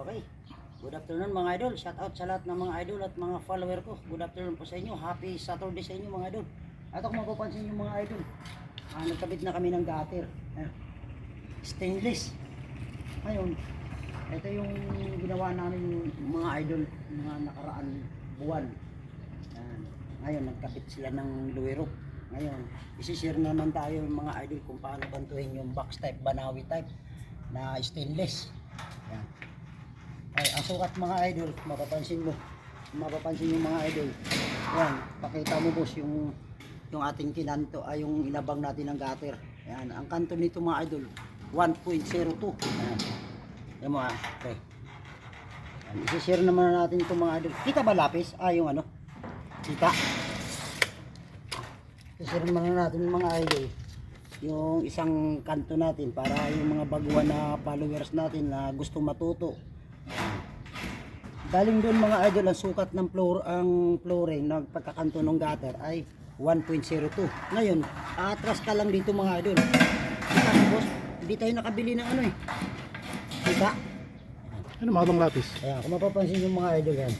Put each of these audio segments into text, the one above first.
Okay. Good afternoon mga idol. Shout out sa lahat ng mga idol at mga follower ko. Good afternoon po sa inyo. Happy Saturday sa inyo mga idol. At kung mapapansin nyo mga idol, ah, nagkabit na kami ng gutter. Ayan. Stainless. Ngayon, ito yung ginawa namin mga idol mga nakaraan buwan. Ayan. Ngayon, nagkabit sila ng luwero. Ngayon, isishare naman tayo mga idol kung paano bantuhin yung box type, banawi type na stainless. Ayan. Ay, ang sukat mga idol, mapapansin mo. Mapapansin yung mga idol. Ayan, pakita mo boss yung yung ating kinanto ay yung inabang natin ng gutter. Ayan, ang kanto nito mga idol 1.02. Ayan. Yan mo ah. Okay. Ayan, isi-share naman natin itong mga idol. Kita ba lapis? Ah, yung ano? Kita. Isi-share naman natin mga idol yung isang kanto natin para yung mga baguhan na followers natin na gusto matuto Galing doon mga idol ang sukat ng floor ang flooring ng pagkakanto ng gutter ay 1.02. Ngayon, atras ka lang dito mga idol. Kita mo boss, hindi tayo nakabili ng ano eh. Kita? Ano mga lapis? Ayan, kung mapapansin yung mga idol yan.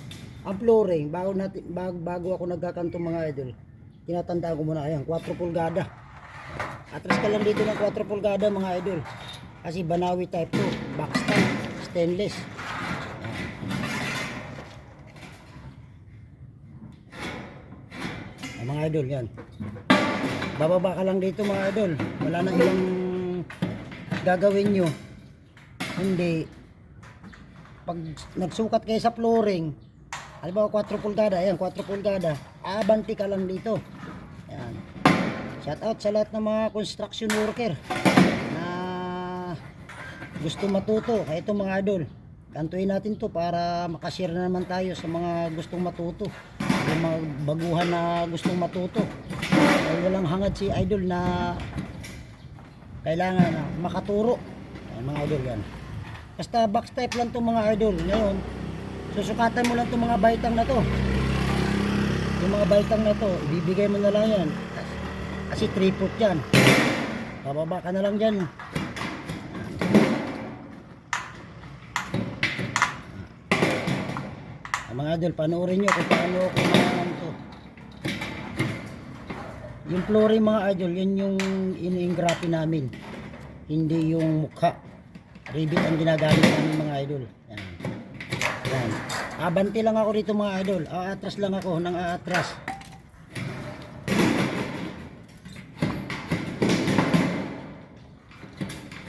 Ang flooring, bago, natin, bago, bago ako nagkakanto mga idol, tinatandaan ko muna, ayan, 4 pulgada. Atras ka lang dito ng 4 pulgada mga idol. Kasi Banawi type 2, box type, stainless. Ayan, mga idol yan. Bababa ka lang dito mga idol. Wala na ilang gagawin nyo. Hindi. Pag nagsukat kayo sa flooring, halimbawa 4 pulgada, ayan 4 pulgada, abanti ka lang dito. Ayan. Shout out sa lahat ng mga construction worker na gusto matuto. Kaya ito mga idol, kantuin natin to para makashare na naman tayo sa mga gustong matuto. Yung mga baguhan na gustong matuto. Dahil walang hangad si idol na kailangan na makaturo. Ayan, mga idol yan. Basta type lang itong mga idol. Ngayon, susukatan mo lang itong mga baitang na to. Yung mga baitang na to, ibibigay mo na lang yan. Kasi 3 foot yan. Bababa ka na lang dyan. Mga idol, panoorin nyo kung paano ako naman to. Yung flooring mga idol, yun yung ini-engrape namin. Hindi yung mukha. Rivet ang ginagamit namin mga idol. Yan. Yan. Abanti lang ako rito mga idol. Aatras lang ako ng aatras.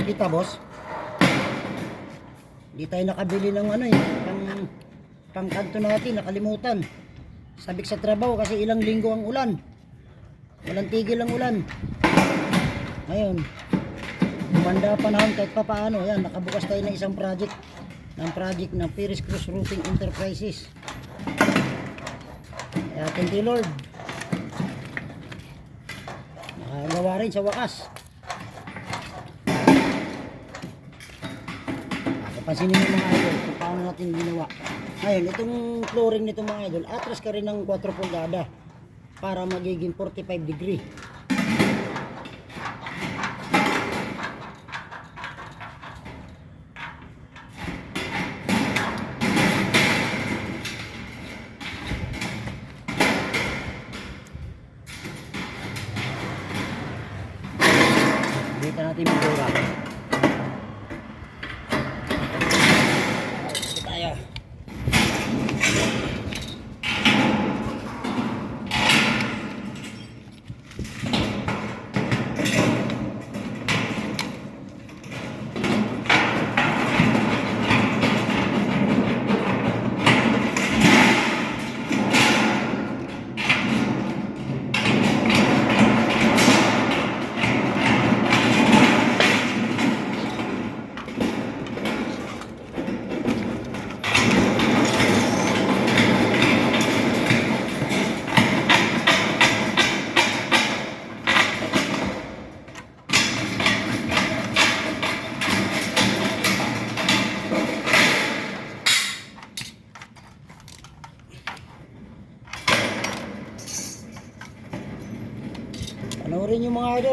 Kita boss? Hindi tayo nakabili ng ano eh. Pang, pang kanto natin, nakalimutan. Sabik sa trabaho kasi ilang linggo ang ulan. Walang tigil ang ulan. Ngayon, Gumanda panahon kahit pa paano. Yan, nakabukas tayo ng isang project. Ng project ng Piris Cruz Roofing Enterprises. Kaya thank Lord. Nakagawa rin sa wakas. Papansinin mo mga idol kung paano natin ginawa. Ngayon, itong flooring nito mga idol, atras ka rin ng 4 pulgada para magiging 45 degree. Dito natin magdura.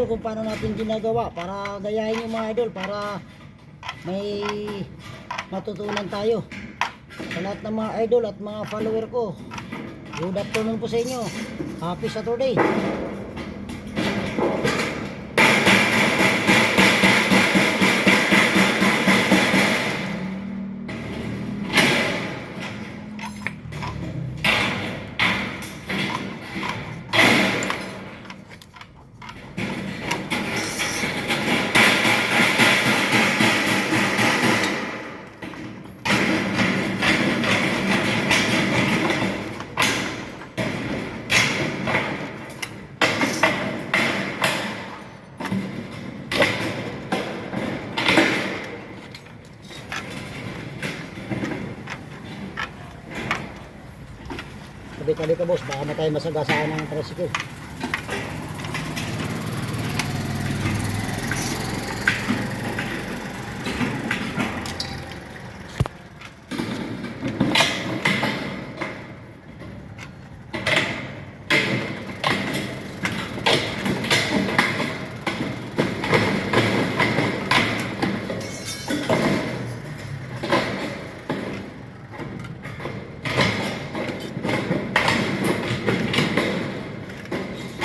Kung paano natin ginagawa para gayahin yung mga idol para may matutunan tayo. Sa lahat ng mga idol at mga follower ko. Good afternoon po sa inyo. Happy Saturday. Tabi-tabi ka boss, baka matay masagasaan ng tricycle.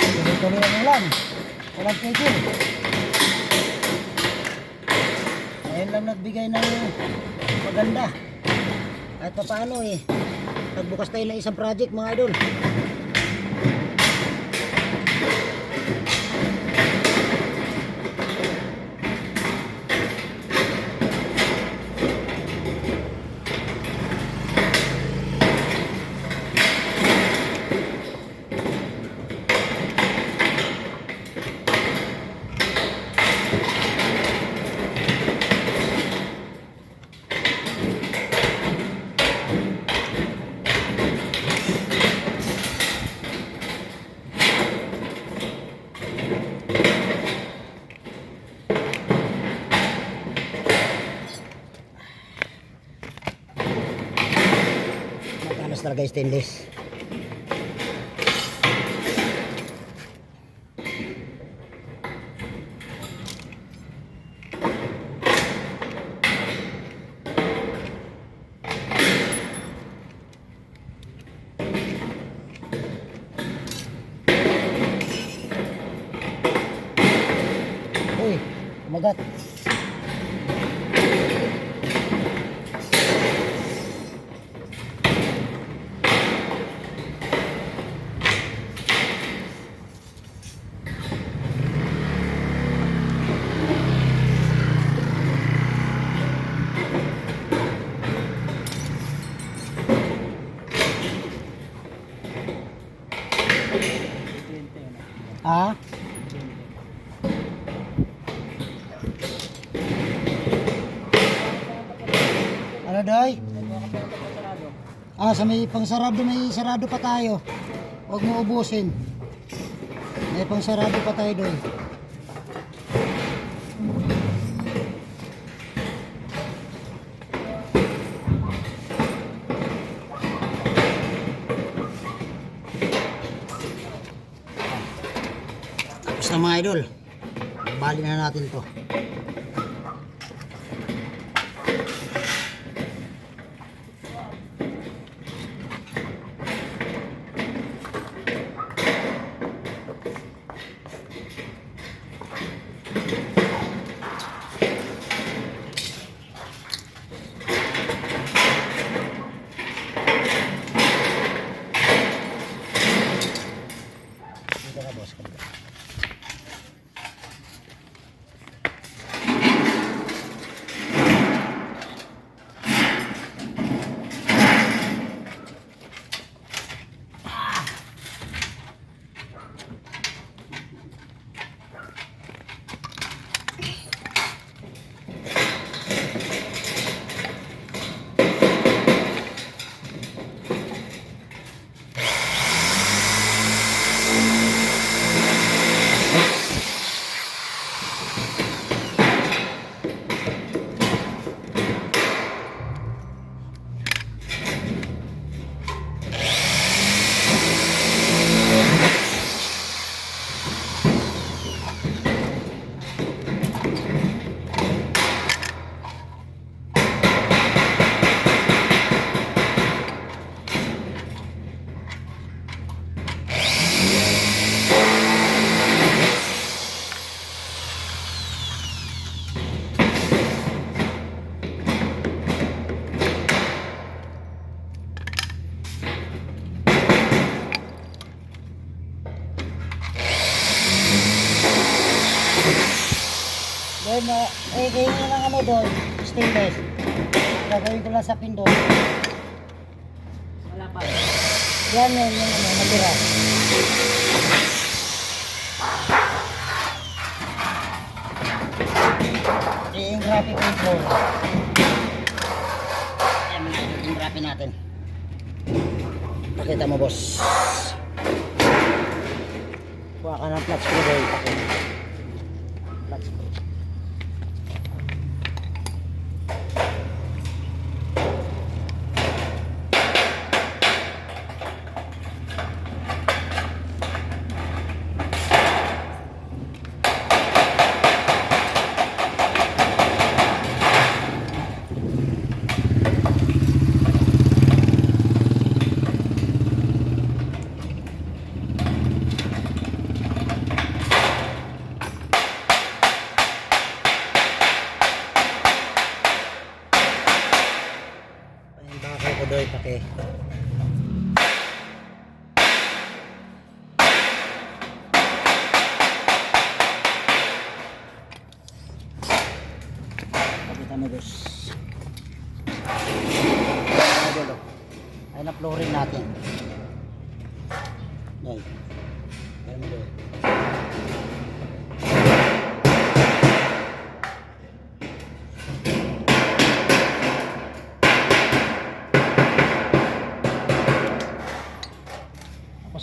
Tuloy-tuloy ang ulan. Walang tigil. Ayun lang nagbigay ng maganda. Kahit pa paano eh. Nagbukas tayo ng isang project mga idol. Matalas talaga stainless. Uy, magat. Ha? Ano doy? Ah, sa may pangsarado, may sarado pa tayo. Huwag mo ubusin. May pangsarado pa tayo doy. Idol. Bali na natin to. Dito ka boss. Ayun na, eh, kayo na lang ano doon, stainless. Gagawin ko lang sa pindot. Wala pa. Yan yun, yung ano, natira. Eh, yung graphic control. Ayan mga idol, yung graphic natin. Pakita mo, boss. Kuha ka ng flat screw boy. Pakita. Flat screw. Ayun, bakal ko doy, pake.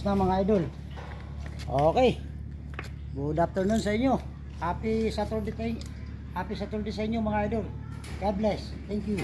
Tapos na mga idol. Okay. Good afternoon sa inyo. Happy Saturday tayo. Happy Saturday sa inyo mga idol. God bless. Thank you.